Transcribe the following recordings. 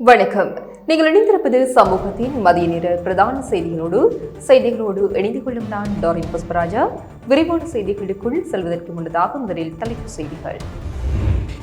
வணக்கம். நீங்கள் இணைந்திருப்பது சமூகத்தின் மதிய நேர பிரதான செய்திகளோடு செய்திகளோடு இணைந்து கொள்ளும் நான் டாரின் புஷ்பராஜா. விரிவான செய்திகளுக்குள் செல்வதற்கு முன்னதாக முதலில் தலைப்பு செய்திகள்.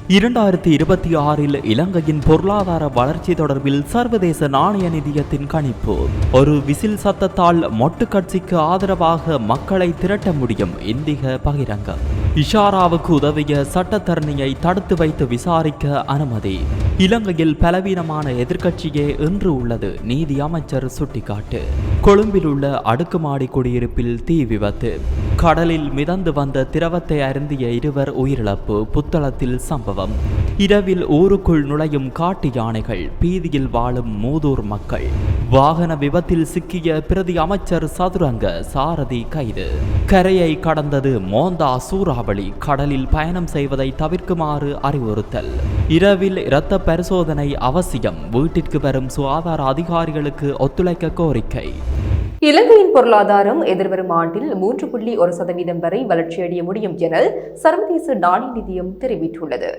இரண்டாயிரத்தி இருபத்தி ஆறில் இலங்கையின் பொருளாதார வளர்ச்சி தொடர்பில் சர்வதேச நாணய நிதியத்தின் கணிப்பு. ஒரு விசில் சத்தத்தால் மொட்டு கட்சிக்கு ஆதரவாக மக்களை திரட்ட முடியும் இந்திய பகிரங்கம். இஷாராவுக்கு உதவிய சட்டத்தரணியை தடுத்து வைத்து விசாரிக்க அனுமதி. இலங்கையில் பலவீனமான எதிர்க்கட்சியே இன்று உள்ளது நீதி அமைச்சர் சுட்டிக்காட்டு. கொழும்பில் உள்ள அடுக்குமாடி குடியிருப்பில் தீ விபத்து. கடலில் மிதந்து வந்த திரவத்தை அருந்திய இருவர் உயிரிழப்பு புத்தளத்தில் சம்பவம். இரவில் ஊருக்குள் நுழையும் காட்டு யானைகள் பீதியில் வாழும் மூதூர் மக்கள். வாகன விபத்தில் சிக்கிய பிரதி அமைச்சர் சதுரங்க சாரதி கைது. கரையை கடந்தது மோந்தா சூறாவளி கடலில் பயணம் செய்வதை தவிர்க்குமாறு அறிவுறுத்தல். இரவில் இரத்த பரிசோதனை அவசியம். வீட்டிற்கு வரும் சுகாதார அதிகாரிகளுக்கு ஒத்துழைக்க கோரிக்கை. இலங்கையின் பொருளாதாரம் எதிர்வரும் ஆண்டில் மூன்று புள்ளி ஒரு சதவீதம் வரை வளர்ச்சியடைய முடியும் என சர்வதேச நாணய நிதியம் தெரிவித்துள்ளது.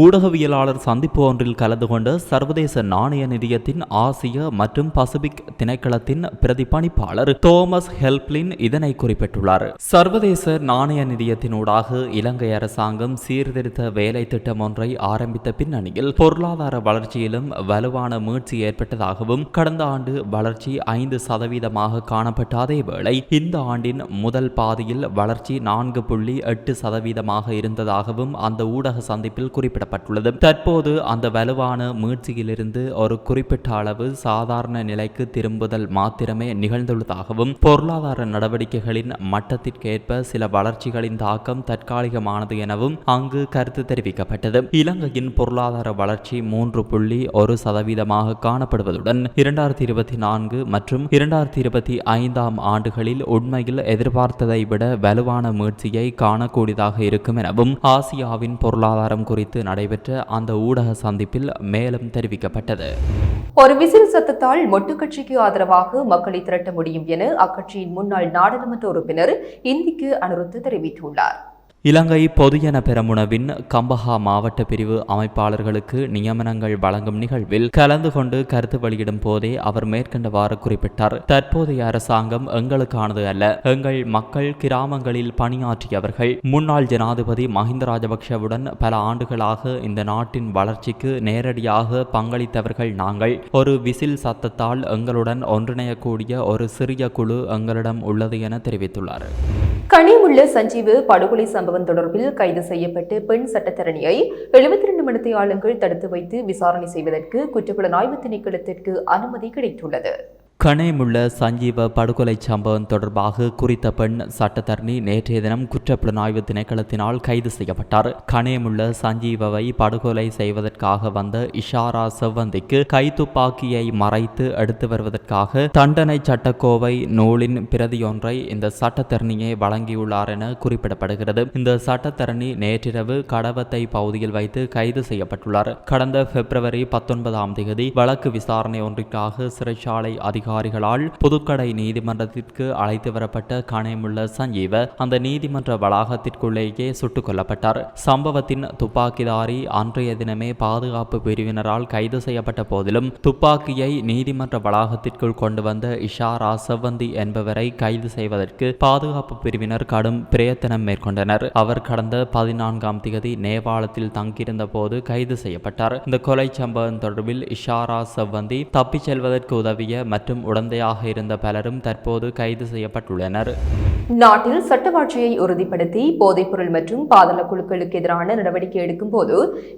ஊடகவியலாளர் சந்திப்பு ஒன்றில் கலந்து கொண்ட சர்வதேச நாணய நிதியத்தின் ஆசிய மற்றும் பசிபிக் திணைக்களத்தின் பிரதிபணிப்பாளர் தோமஸ் ஹெல்ப்லின் இதனை குறிப்பிட்டுள்ளார். சர்வதேச நாணய நிதியத்தினூடாக இலங்கை அரசாங்கம் சீர்திருத்த வேலை திட்டம் ஒன்றை ஆரம்பித்த பின்னணியில் பொருளாதார வளர்ச்சியிலும் வலுவான மீழ்ச்சி ஏற்பட்டதாகவும் கடந்த ஆண்டு வளர்ச்சி ஐந்து சதவீதமாக காணப்பட்டாதே வேளை இந்த ஆண்டின் முதல் பாதியில் வளர்ச்சி நான்கு புள்ளி எட்டு சதவீதமாக இருந்ததாகவும் அந்த ஊடக சந்திப்பில் குறிப்பிட்டார் குறிப்பிடப்பட்டுள்ளது தற்போது அந்த வலுவான மீட்சியிலிருந்து ஒரு குறிப்பிட்ட அளவு சாதாரண நிலைக்கு திரும்புதல் மாத்திரமே நிகழ்ந்துள்ளதாகவும் பொருளாதார நடவடிக்கைகளின் மட்டத்திற்கேற்ப சில வளர்ச்சிகளின் தாக்கம் தற்காலிகமானது எனவும் அங்கு கருத்து தெரிவிக்கப்பட்டது. இலங்கையின் பொருளாதார வளர்ச்சி மூன்று புள்ளி ஒரு சதவீதமாக காணப்படுவதுடன் இரண்டாயிரத்தி இருபத்தி நான்கு மற்றும் இரண்டாயிரத்தி இருபத்தி ஐந்தாம் ஆண்டுகளில் உண்மையில் எதிர்பார்த்ததை விட வலுவான மீட்சியை காணக்கூடியதாக இருக்கும் எனவும் ஆசியாவின் பொருளாதாரம் குறித்து நடைபெற்ற அந்த ஊடக சந்திப்பில் மேலும் தெரிவிக்கப்பட்டது. ஒரு விசில் சத்தத்தால் மொட்டு கட்சிக்கு ஆதரவாக மக்களை திரட்ட முடியும் என அக்கட்சியின் முன்னாள் நாடாளுமன்ற உறுப்பினர் இந்திக்கு அனுருத்து தெரிவித்துள்ளார். இலங்கை பொதுஜன பெரமுனவின் கம்பஹா மாவட்ட பிரிவு அமைப்பாளர்களுக்கு நியமனங்கள் வழங்கும் நிகழ்வில் கலந்து கொண்டு கருத்து வெளியிடும் போதே அவர் மேற்கண்டவாறு குறிப்பிட்டார். தற்போதைய அரசாங்கம் எங்களுக்கானது அல்ல. எங்கள் மக்கள் கிராமங்களில் பணியாற்றியவர்கள். முன்னாள் ஜனாதிபதி மஹிந்த ராஜபக்ஷவுடன் பல ஆண்டுகளாக இந்த நாட்டின் வளர்ச்சிக்கு நேரடியாக பங்களித்தவர்கள் நாங்கள். ஒரு விசில் சத்தத்தால் எங்களுடன் ஒன்றிணையக்கூடிய ஒரு சிறிய குழு எங்களிடம் உள்ளது என தெரிவித்துள்ளார். கனிமுள்ள சஞ்சீவு படுகொலை சம்பவம் தொடர்பில் கைது செய்யப்பட்டு பெண் சட்டத்தரணியை எழுபத்தி ரெண்டு ஆளுங்கள் தடுத்து வைத்து விசாரணை செய்வதற்கு குற்றப்புலனாய்வு திணைக்களத்திற்கு அனுமதி கிடைத்துள்ளது. கனேமுள்ள சஞ்சீவ படுகொலை சம்பவம் தொடர்பாக குறித்த பெண் சட்டத்தரணி நேற்றைய தினம் குற்றப்புலனாய்வு திணைக்களத்தினால் கைது செய்யப்பட்டார். கனேமுள்ள சஞ்சீவவை படுகொலை செய்வதற்காக வந்த இஷாரா செவ்வந்திக்கு கைத்துப்பாக்கியை மறைத்து எடுத்து வருவதற்காக தண்டனை சட்டக்கோவை நூலின் பிரதியொன்றை இந்த சட்டத்தரணியை வழங்கியுள்ளார் என குறிப்பிடப்படுகிறது. இந்த சட்டத்தரணி நேற்றிரவு கடவத்தை பகுதியில் வைத்து கைது செய்யப்பட்டுள்ளார். கடந்த பிப்ரவரி பத்தொன்பதாம் தேதி வழக்கு விசாரணை ஒன்றிற்காக சிறைச்சாலை அதிக அதிகாரிகளால் புதுக்கடை நீதிமன்றத்திற்கு அழைத்து வரப்பட்ட கணைமுள்ள சஞ்சீவ அந்த நீதிமன்ற வளாகத்திற்குள்ளேயே சுட்டுக் கொல்லப்பட்டார். சம்பவத்தின் துப்பாக்கிதாரி அன்றைய தினமே பாதுகாப்பு பிரிவினரால் கைது செய்யப்பட்ட போதிலும் துப்பாக்கியை நீதிமன்ற வளாகத்திற்குள் கொண்டு வந்த இஷாரா செவ்வந்தி என்பவரை கைது செய்வதற்கு பாதுகாப்பு பிரிவினர் கடும் பிரயத்தனம் மேற்கொண்டனர். அவர் கடந்த பதினான்காம் தேதி நேபாளத்தில் தங்கியிருந்த போது கைது செய்யப்பட்டார். இந்த கொலை சம்பவம் தொடர்பில் இஷாரா செவ்வந்தி தப்பிச் செல்வதற்கு உதவிய மற்றும் மற்றும் உடந்தையாக இருந்த பலரும் தற்போது கைது செய்யப்பட்டுள்ளனர். நாட்டில் சட்டவாட்சியை உறுதிப்படுத்தி போதைப்பொருள் மற்றும் பாதள குழுக்களுக்கு எதிரான நடவடிக்கை எடுக்கும் போது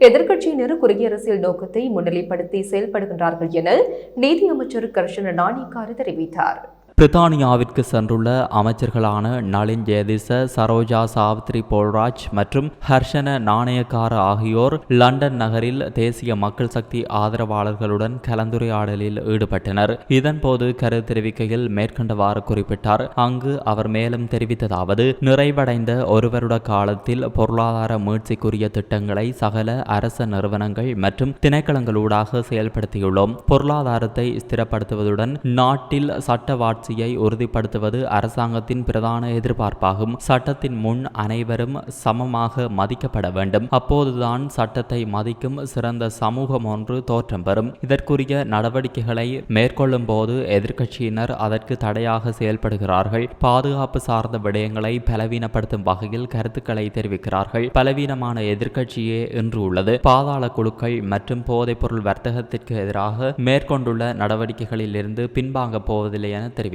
எதிர்க்கட்சியினர் குறுகிய அரசியல் நோக்கத்தை முன்னிலைப்படுத்தி செயல்படுகின்றார்கள் என நீதி அமைச்சர் கர்ஷன நாணிக்காரு தெரிவித்தார். பிரித்தானியாவிற்கு சென்றுள்ள அமைச்சர்களான நளின் ஜெயதிச சரோஜா சாவித்ரி போல்ராஜ் மற்றும் ஹர்ஷன நாணயக்கார ஆகியோர் லண்டன் நகரில் தேசிய மக்கள் சக்தி ஆதரவாளர்களுடன் கலந்துரையாடலில் ஈடுபட்டனர். இதன்போது கருத்து தெரிவிக்கையில் மேற்கண்டவாறு குறிப்பிட்டார். அங்கு அவர் மேலும் தெரிவித்ததாவது நிறைவடைந்த ஒரு வருட காலத்தில் பொருளாதார மீட்சிக்குரிய திட்டங்களை சகல அரச நிறுவனங்கள் மற்றும் திணைக்களங்களூடாக செயல்படுத்தியுள்ளோம். பொருளாதாரத்தை ஸ்திரப்படுத்துவதுடன் நாட்டில் சட்ட ஆட்சியை உறுதிப்படுத்துவது அரசாங்கத்தின் பிரதான எதிர்பார்ப்பாகும். சட்டத்தின் முன் அனைவரும் சமமாக மதிக்கப்பட வேண்டும். அப்போதுதான் சட்டத்தை மதிக்கும் சிறந்த சமூகம் ஒன்று தோற்றம் பெறும். இதற்குரிய நடவடிக்கைகளை மேற்கொள்ளும் போது எதிர்க்கட்சியினர் அதற்கு தடையாக செயல்படுகிறார்கள். பாதுகாப்பு சார்ந்த விடயங்களை பலவீனப்படுத்தும் வகையில் கருத்துக்களை தெரிவிக்கிறார்கள். பலவீனமான எதிர்க்கட்சியே இன்று உள்ளது. பாதாள குழுக்கள் மற்றும் போதைப்பொருள் வர்த்தகத்திற்கு எதிராக மேற்கொண்டுள்ள நடவடிக்கைகளில் இருந்து பின்வாங்கப் போவதில்லை என தெரிவித்தார்.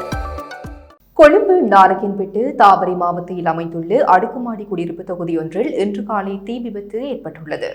கொழும்பு நாரகின்பிட்டு தாவரி மாவட்டத்தில் அமைந்துள்ள அடுக்குமாடி குடியிருப்பு தொகுதியொன்றில் இன்று காலை தீ விபத்து ஏற்பட்டுள்ளது.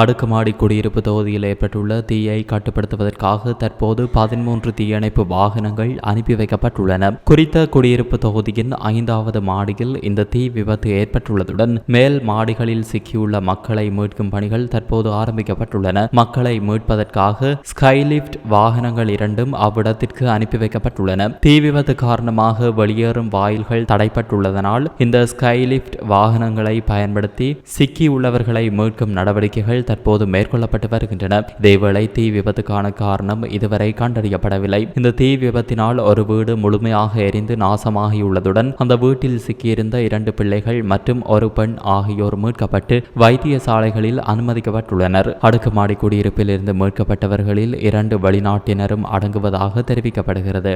அடுக்குமாடி குடியிருப்பு தொகுதியில் ஏற்பட்டுள்ள தீயை கட்டுப்படுத்துவதற்காக தற்போது பதிமூன்று தீயணைப்பு வாகனங்கள் அனுப்பி வைக்கப்பட்டுள்ளன. குறித்த குடியிருப்பு தொகுதியின் ஐந்தாவது மாடியில் இந்த தீ விபத்து ஏற்பட்டுள்ளதுடன் மேல் மாடிகளில் சிக்கியுள்ள மக்களை மீட்கும் பணிகள் தற்போது ஆரம்பிக்கப்பட்டுள்ளன. மக்களை மீட்பதற்காக ஸ்கைலிப்ட் வாகனங்கள் இரண்டும் அவ்விடத்திற்கு அனுப்பி வைக்கப்பட்டுள்ளன. தீ விபத்து காரணமாக வெளியேறும் வாயில்கள் தடைப்பட்டுள்ளதனால் இந்த ஸ்கைலிப்ட் வாகனங்களை பயன்படுத்தி சிக்கியுள்ளவர்களை மீட்கும் நடவடிக்கைகள் தற்போது மேற்கொள்ளப்பட்டு வருகின்றன இதேவேளை தீ விபத்துக்கான காரணம் இதுவரை கண்டறியப்படவில்லை. இந்த தீ விபத்தினால் ஒரு வீடு முழுமையாக எரிந்து நாசமாகியுள்ளதுடன் அந்த வீட்டில் சிக்கியிருந்த இரண்டு பிள்ளைகள் மற்றும் ஒரு பெண் ஆகியோர் மீட்கப்பட்டு வைத்தியசாலைகளில் அனுமதிக்கப்பட்டுள்ளனர். அடுக்குமாடி குடியிருப்பில் இருந்து மீட்கப்பட்டவர்களில் இரண்டு வெளிநாட்டினரும் அடங்குவதாக தெரிவிக்கப்படுகிறது.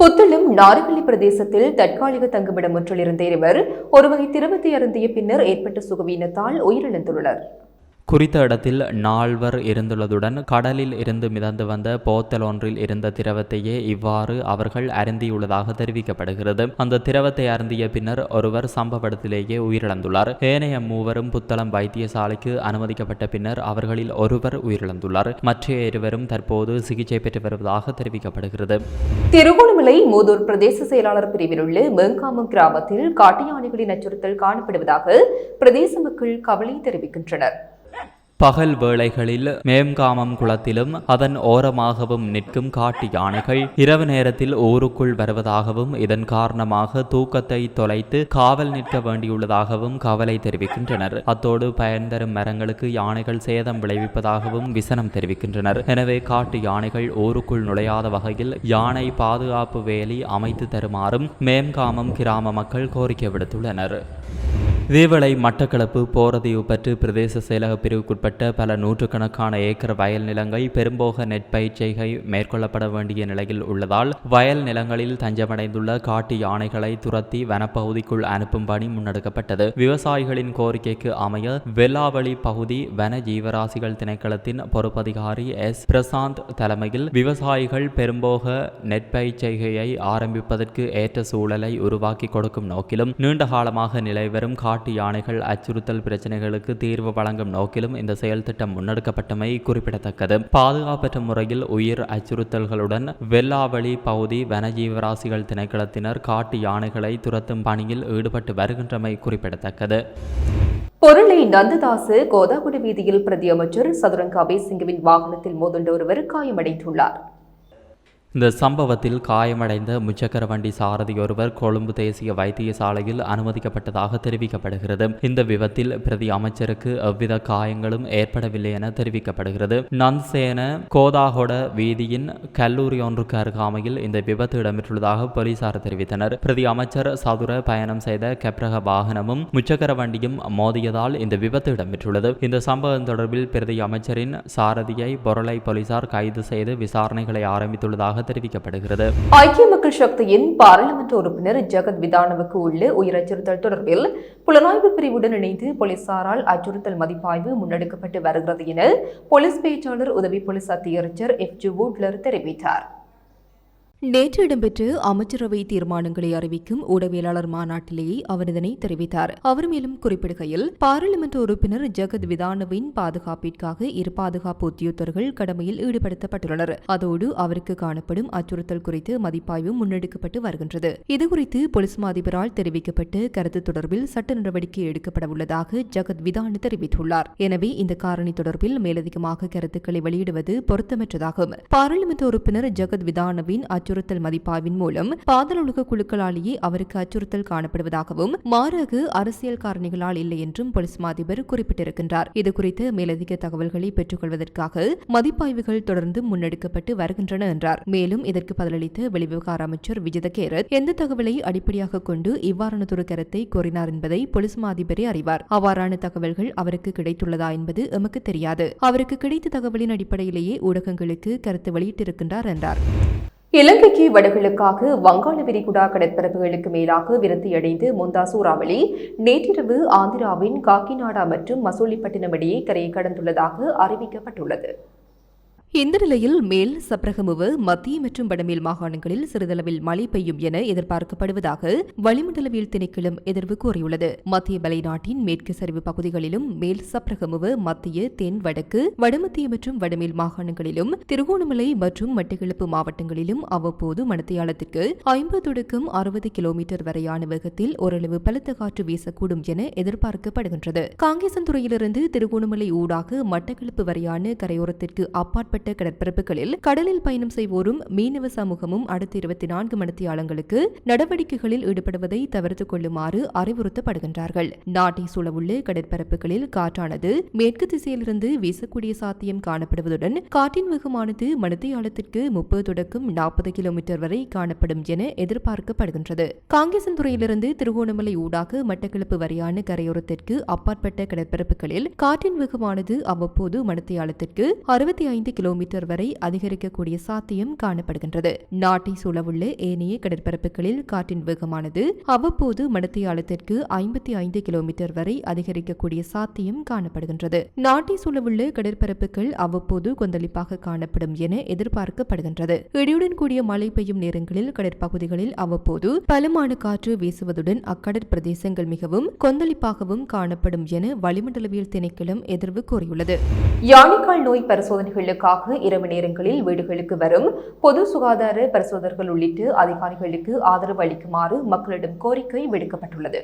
புத்தளம் நாரவள்ளி பிரதேசத்தில் தற்காலிக தங்குமிடம் ஒன்றில் இருந்த இருவர் ஒருவகை திருமத்தை அருந்திய பின்னர் ஏற்பட்ட சுகவீனத்தால் உயிரிழந்துள்ளனர். குறித்த இடத்தில் நால்வர் இருந்துள்ளதுடன் கடலில் இருந்து மிதந்து வந்த போத்தல் ஒன்றில் இருந்த திரவத்தையே இவ்வாறு அவர்கள் அருந்தியுள்ளதாக தெரிவிக்கப்படுகிறது. அந்த திரவத்தை அருந்திய பின்னர் ஒருவர் சம்பவ இடத்திலேயே உயிரிழந்துள்ளார். ஏனைய மூவரும் புத்தளம் வைத்தியசாலைக்கு அனுமதிக்கப்பட்ட பின்னர் அவர்களில் ஒருவர் உயிரிழந்துள்ளார். மற்ற இருவரும் தற்போது சிகிச்சை பெற்று வருவதாக தெரிவிக்கப்படுகிறது. திருகோணமலை மூதூர் பிரதேச செயலாளர் பிரிவில் உள்ள மேங்காமம் கிராமத்தில் காட்டு யானைகளின் அச்சுறுத்தல் காணப்படுவதாக பிரதேச மக்கள் கவலை தெரிவிக்கின்றனர். பகல் வேளைகளில் மேம்காமம் குளத்திலும் அதன் ஓரமாகவும் நிற்கும் காட்டு யானைகள் இரவு நேரத்தில் ஊருக்குள் வருவதாகவும் இதன் காரணமாக தூக்கத்தை தொலைத்து காவல் நிற்க வேண்டியுள்ளதாகவும் கவலை தெரிவிக்கின்றனர். அத்தோடு பயன் தரும் மரங்களுக்கு யானைகள் சேதம் விளைவிப்பதாகவும் விசனம் தெரிவிக்கின்றனர். எனவே காட்டு யானைகள் ஊருக்குள் நுழையாத வகையில் யானை பாதுகாப்பு வேலி அமைத்து தருமாறும் மேம்காமம் கிராம மக்கள் கோரிக்கை விடுத்துள்ளனர். இதேவேளை மட்டக்களப்பு போரதீவு பற்று பிரதேச செயலக பிரிவுக்குட்பட்ட பல நூற்றுக்கணக்கான ஏக்கர் வயல் நிலங்கள் பெரும்போக நெற்பயிற்சிகை மேற்கொள்ளப்பட வேண்டிய நிலையில் உள்ளதால் வயல் நிலங்களில் தஞ்சமடைந்துள்ள காட்டு யானைகளை துரத்தி வனப்பகுதிக்குள் அனுப்பும் பணி முன்னெடுக்கப்பட்டது. விவசாயிகளின் கோரிக்கைக்கு அமைய வெல்லாவளி பகுதி வன ஜீவராசிகள் திணைக்களத்தின் பொறுப்பதிகாரி எஸ். பிரசாந்த் தலைமையில் விவசாயிகள் பெரும்போக நெற்பயிற்சிகையை ஆரம்பிப்பதற்கு ஏற்ற சூழலை உருவாக்கி கொடுக்கும் நோக்கிலும் நீண்ட காலமாக நிலைவரும் காட்டு யானைகள் அச்சுறுத்தல் பிரச்சனைகளுக்கு தீர்வு வழங்கும் நோக்கிலும் இந்த செயல் திட்டம் முன்னெடுக்கப்பட்டமை குறிப்பிடத்தக்கது. பாதுகாப்பற்ற முறையில் உயிர் அச்சுறுத்தல்களுடன் வெள்ளாவளி பகுதி வனஜீவராசிகள் திணைக்களத்தினர் காட்டு யானைகளை துரத்தும் பணியில் ஈடுபட்டு வருகின்றமை குறிப்பிடத்தக்கது. பொருளை நந்ததாசு கோதாகுடி வீதியில் பிரதி அமைச்சர் சதுரங்க அபேசிங்கவின் வாகனத்தில் மோதுண்ட ஒருவர் காயமடைந்துள்ளார். இந்த சம்பவத்தில் காயமடைந்த முச்சக்கர வண்டி சாரதி ஒருவர் கொழும்பு தேசிய வைத்தியசாலையில் அனுமதிக்கப்பட்டதாக தெரிவிக்கப்படுகிறது. இந்த விபத்தில் பிரதி அமைச்சருக்கு எவ்வித காயங்களும் ஏற்படவில்லை என தெரிவிக்கப்படுகிறது. நன்சேன கோதாகொட வீதியின் கல்லூரி ஒன்றுக்கு அருகாமையில் இந்த விபத்து இடம்பெற்றுள்ளதாக போலீசார் தெரிவித்தனர். பிரதி அமைச்சர் சதுர பயணம் செய்த கெப்ரக வாகனமும் முச்சக்கர வண்டியும் மோதியதால் இந்த விபத்து இடம்பெற்றுள்ளது. இந்த சம்பவம் தொடர்பில் பிரதி அமைச்சரின் சாரதியை பொருளை போலீசார் கைது செய்து விசாரணைகளை ஆரம்பித்துள்ளதாக தெரிவிக்கப்படுகிறது. ஐக்கிய மக்கள் சக்தியின் பாராளுமன்ற உறுப்பினர் ஜெகத் விதானவுக்கு உள்ள உயிர் அச்சுறுத்தல் தொடர்பில் புலனாய்வு பிரிவுடன் இணைந்து போலீசாரால் அச்சுறுத்தல் மதிப்பாய்வு முன்னெடுக்கப்பட்டு வருகிறது என போலீஸ் பேச்சாளர் உதவி போலீஸ் அத்தியட்சர் எஃப் ஜி வூட்லர் தெரிவித்தார். நேற்று இடம்பெற்ற அமைச்சரவை தீர்மானங்களை அறிவிக்கும் ஊடகவியலாளர் மாநாட்டிலேயே அவர் இதனை தெரிவித்தார். அவர் மேலும் குறிப்பிடுகையில் பாராளுமன்ற உறுப்பினர் ஜெகத் விதானவின் பாதுகாப்பிற்காக இரு பாதுகாப்பு உத்தியோகர்கள் கடமையில் ஈடுபடுத்தப்பட்டுள்ளனர். அதோடு அவருக்கு காணப்படும் அச்சுறுத்தல் குறித்து மதிப்பாய்வு முன்னெடுக்கப்பட்டு வருகின்றது. இதுகுறித்து பொலிஸ் மாதிபரால் தெரிவிக்கப்பட்ட கருத்து தொடர்பில் சட்ட நடவடிக்கை எடுக்கப்பட உள்ளதாக ஜெகத் விதான் தெரிவித்துள்ளார். எனவே இந்த காரணி தொடர்பில் மேலதிகமாக கருத்துக்களை வெளியிடுவது பொருத்தமற்றதாகும். பாராளுமன்ற உறுப்பினர் ஜெகத் விதானவின் அச்சுறுத்தல் மதிப்பாய்வின் மூலம் பாதாள குழுக்களாலேயே அவருக்கு அச்சுறுத்தல் காணப்படுவதாகவும் மாறாக அரசியல் காரணிகளால் இல்லை என்றும் பொலிஸ் மாதிபர் குறிப்பிட்டிருக்கின்றார். இதுகுறித்து மேலதிக தகவல்களை பெற்றுக்கொள்வதற்காக மதிப்பாய்வுகள் தொடர்ந்து முன்னெடுக்கப்பட்டு வருகின்றன என்றார். மேலும் இதற்கு பதிலளித்த வெளிவிவகார அமைச்சர் விஜித கேரத் எந்த தகவலை அடிப்படையாக கொண்டு இவ்வாறானதொரு கருத்தை கூறினார் என்பதை பொலிஸ் மாதிபரே அறிவார். அவ்வாறான தகவல்கள் அவருக்கு கிடைத்துள்ளதா என்பது எமக்கு தெரியாது. அவருக்கு கிடைத்த தகவலின் அடிப்படையிலேயே ஊடகங்களுக்கு கருத்து வெளியிட்டிருக்கின்றார் என்றார். இலங்கைக்கு வடகிழக்காக வங்காள விரிகுடா கடற்பரப்புகளுக்கு மேலாக விரத்தியடைந்து முந்தா சூறாவளி நேற்றிரவு ஆந்திராவின் காக்கிநாடா மற்றும் மசூலிப்பட்டினம் இடையே கரையை கடந்துள்ளதாக அறிவிக்கப்பட்டுள்ளது. இந்த நிலையில் மேல் சப்ரகமுவ மத்திய மற்றும் வடமேல் மாகாணங்களில் சிறிதளவில் மழை பெய்யும் என எதிர்பார்க்கப்படுவதாக வளிமண்டலவியல் திணைக்களம் எதிர்வு கூறியுள்ளது. மத்திய மலைநாட்டின் மேற்கு சரிவு பகுதிகளிலும் மேல் சப்ரகமுவ மத்திய தென் வடக்கு வடமத்திய மற்றும் வடமேல் மாகாணங்களிலும் திருகோணமலை மற்றும் மட்டக்கிழப்பு மாவட்டங்களிலும் அவ்வப்போது மணத்தியாலத்திற்கு ஐம்பது தொடக்கம் அறுபது கிலோமீட்டர் வரையான வேகத்தில் ஓரளவு பலத்த காற்று வீசக்கூடும் என எதிர்பார்க்கப்படுகின்றது. காங்கேசன்துறையிலிருந்து திருகோணமலை ஊடாக மட்டக்கிழப்பு வரையான கரையோரத்திற்கு அப்பாற்பட்ட கடற்பரப்புகளில் கடலில் பயணம் செய்வோரும் மீனவ சமூகமும் அடுத்த இருபத்தி நான்கு மணித்தியாலங்களுக்கு நடவடிக்கைகளில் ஈடுபடுவதை தவிர்த்துக் கொள்ளுமாறு அறிவுறுத்தப்படுகின்றார்கள். நாட்டை சூழவுள்ள கடற்பரப்புகளில் காற்றானது மேற்கு திசையிலிருந்து வீசக்கூடிய சாத்தியம் காணப்படுவதுடன் காற்றின் வேகமானது மணித்தியாலத்திற்கு முப்பது தொடக்கம் நாற்பது கிலோமீட்டர் வரை காணப்படும் என எதிர்பார்க்கப்படுகின்றது. காங்கேசன்துறையிலிருந்து திருகோணமலை ஊடாக மட்டக்களப்பு வரையான கரையோரத்திற்கு அப்பாற்பட்ட கடற்பரப்புகளில் காற்றின் வேகமானது அவ்வப்போது மணித்தியாலத்திற்கு அறுபத்தி ஐந்து கிலோமீட்டர் கிலோமீட்டர் வரை அதிகரிக்கக்கூடிய சாத்தியம் காணப்படுகின்றது. நாட்டை சூழவுள்ள ஏனைய கடற்பரப்புகளில் காற்றின் வேகமானது அவ்வப்போது மணித்தியாலத்திற்கு ஐம்பத்தி ஐந்து கிலோமீட்டர் வரை அதிகரிக்கக்கூடிய சாத்தியம் காணப்படுகின்றது. நாட்டை சூழவுள்ள கடற்பரப்புகள் அவ்வப்போது கொந்தளிப்பாக காணப்படும் என எதிர்பார்க்கப்படுகின்றது. இடியுடன் கூடிய மழை பெய்யும் நேரங்களில் கடற்பகுதிகளில் அவ்வப்போது பலமான காற்று வீசுவதுடன் அக்கடற்பிரதேசங்கள் மிகவும் கொந்தளிப்பாகவும் காணப்படும் என வளிமண்டலவியல் திணைக்களம் எதிர்வு கூறியுள்ளது. யானைக்கால் நோய் பரிசோதனைகளுக்காக இரவு நேரங்களில் வீடுகளுக்கு வரும் பொது சுகாதார பரிசோதகர்கள் உள்ளிட்ட அதிகாரிகளுக்கு ஆதரவு அளிக்குமாறு மக்களிடம் கோரிக்கை விடுக்கப்பட்டுள்ளது.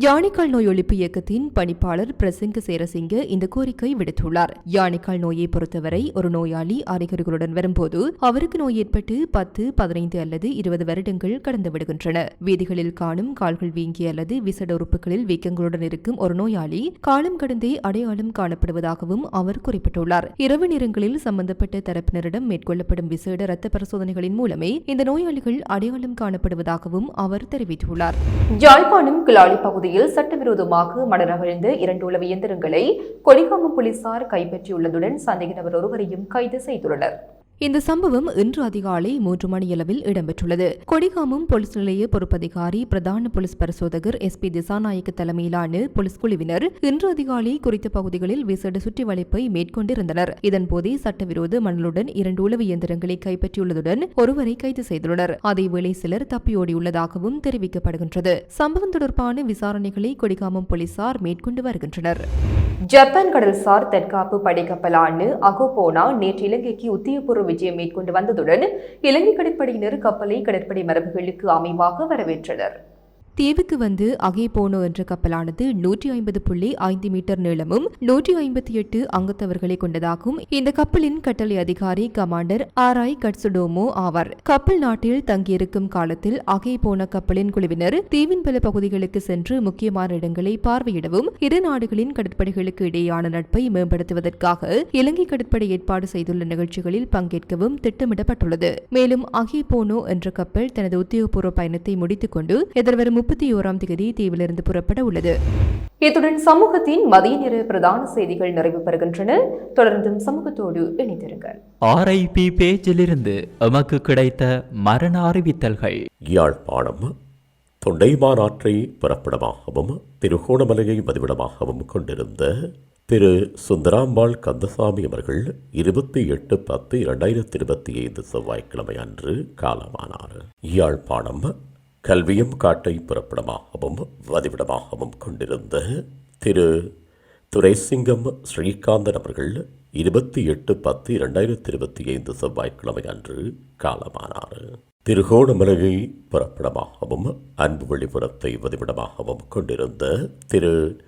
யானைக்கால் நோய் ஒழிப்பு இயக்கத்தின் பணிப்பாளர் பிரசங்க சேரசிங்க இந்த கோரிக்கை விடுத்துள்ளார். யானைக்கால் நோயை பொறுத்தவரை ஒரு நோயாளி அறிகுறிகளுடன் வரும்போது அவருக்கு நோய் ஏற்பட்டு பத்து பதினைந்து அல்லது இருபது வருடங்கள் கடந்து விடுகின்றன. வீதிகளில் காணும் கால்கள் வீங்கி அல்லது விசட உறுப்புகளில் வீக்கங்களுடன் இருக்கும் ஒரு நோயாளி காலம் கடந்தே அடையாளம் காணப்படுவதாகவும் அவர் குறிப்பிட்டுள்ளார். இரவு நேரங்களில் சம்பந்தப்பட்ட தரப்பினரிடம் மேற்கொள்ளப்படும் விசேட இரத்த பரிசோதனைகளின் மூலமே இந்த நோயாளிகள் அடையாளம் காணப்படுவதாகவும் அவர் தெரிவித்துள்ளார். யாழ்ப்பாணம் கிளாலி பகுதியில் சட்டவிரோதமாக மணரகழ்ந்த இரண்டு உளவு இயந்திரங்களை கொடிகாமம் போலீசார் கைப்பற்றியுள்ளதுடன் சந்தேக நபர் ஒருவரையும் கைது செய்துள்ளனர். இந்த சம்பவம் இன்று அதிகாலை மூன்று மணியளவில் இடம்பெற்றுள்ளது. கொடிகாமம் போலீஸ் நிலைய பொறுப்பதிகாரி பிரதான போலீஸ் பரிசோதகர் எஸ் பி திசாநாயக்க தலைமையிலான போலீஸ் குழுவினர் இன்று அதிகாலை குறித்த பகுதிகளில் விசேட சுற்றி வளைப்பை மேற்கொண்டிருந்தனர். இதன்போதே சட்டவிரோத மணலுடன் இரண்டு உளவு இயந்திரங்களை கைப்பற்றியுள்ளதுடன் ஒருவரை கைது செய்துள்ளனர். அதேவேளை சிலர் தப்பியோடியுள்ளதாகவும் தெரிவிக்கப்படுகின்றது. சம்பவம் தொடர்பான விசாரணைகளை கொடிகாமம் போலீசார் மேற்கொண்டு வருகின்றனர். ஜப்பான் கடல்சார் தற்காப்பு படைக்கப்பலான அகோபோனா நேற்று இலங்கைக்கு உத்தியபூர்வ விஜயம் மேற்கொண்டு வந்ததுடன் இலங்கை கடற்படையினர் கப்பலை கடற்படை மரபுகளுக்கு அமைவாக வரவேற்றனர். தீவுக்கு வந்து அகே போனோ என்ற கப்பலானது நூற்றி ஐம்பது புள்ளி ஐந்து மீட்டர் நீளமும் நூற்றி ஐம்பத்தி எட்டு அங்கத்தவர்களை கொண்டதாகும். இந்த கப்பலின் கட்டளை அதிகாரி கமாண்டர் ஆராய் கட்சுடோமோ ஆவார். கப்பல் நாட்டில் தங்கியிருக்கும் காலத்தில் அகே போன கப்பலின் குழுவினர் தீவின் பல பகுதிகளுக்கு சென்று முக்கியமான இடங்களை பார்வையிடவும் இரு நாடுகளின் கடற்படைகளுக்கு இடையேயான நட்பை மேம்படுத்துவதற்காக இலங்கை கடற்படை ஏற்பாடு செய்துள்ள நிகழ்ச்சிகளில் பங்கேற்கவும் திட்டமிடப்பட்டுள்ளது. மேலும் அகே போனோ என்ற கப்பல் தனது உத்தியோகபூர்வ பயணத்தை முடித்துக் கொண்டு எதிர்வரும் முப்பத்தி ஓராம் தேதி தீவிலிருந்து புறப்பட உள்ளது. இத்துடன் சமூகத்தின் மதிய நேர பிரதான செய்திகள் நிறைவு பெறுகின்றன. தொடர்ந்தும் சமூகத்தோடு இணைந்திருங்கள். ஆர்ஐபி பேஜிலிருந்து எமக்கு கிடைத்த மரண அறிவித்தல்கள். யாழ்ப்பாணம் தொண்டைமான் ஆற்றை புறப்படமாகவும் திருகோணமலையை மதிவிடமாகவும் கொண்டிருந்த திரு சுந்தராம்பாள் கந்தசாமி அவர்கள் இருபத்தி எட்டு பத்து இரண்டாயிரத்தி இருபத்தி ஐந்து செவ்வாய்க்கிழமை அன்று காலமானார். யாழ்ப்பாணம் கல்வியும் காட்டை புறப்படமாகவும் வதிவிடமாகவும் கொண்டிருந்த திரு. துரைசிங்கம் ஸ்ரீகாந்தன் அவர்கள் இருபத்தி எட்டு பத்து இரண்டாயிரத்தி இருபத்தி ஐந்து செவ்வாய்க்கிழமை அன்று காலமானார். திருகோணமலையை புறப்படமாகவும் அன்பு வழிபுறத்தை வதிவிடமாகவும் கொண்டிருந்த திரு.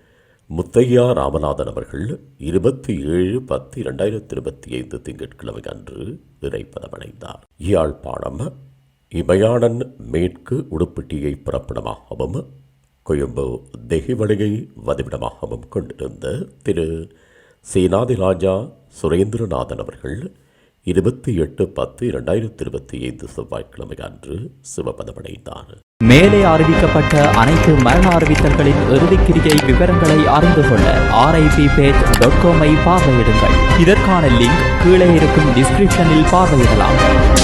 முத்தையா ராமநாதன் அவர்கள் இருபத்தி ஏழு பத்து இரண்டாயிரத்தி இருபத்தி ஐந்து திங்கட்கிழமை அன்று இறைப்பதமடைந்தார் யாழ்ப்பாணம் இமயாடன் மேற்கு உடுப்பிட்டியை புறப்படமாகவும் கொழும்பு தெஹிவழியை வதிவிடமாகவும் கொண்டிருந்த திரு. சேனாதிராஜா சுரேந்திரநாதன் அவர்கள் இருபத்தி எட்டு பத்து இரண்டாயிரத்தி இருபத்தி ஐந்து செவ்வாய்க்கிழமை அன்று சிவபதமடைந்தார். மேலே அறிவிக்கப்பட்ட அனைத்து மரண அறிவித்தல்களின் இறுதிக்கிரியை விவரங்களை அறிந்து கொள்ள ஆர்ஐபி பேஜ் டாட் காமை பார்வையிடுங்கள். இதற்கான லிங்க் கீழே இருக்கும் டிஸ்கிரிப்ஷனில் பார்வையிடலாம்.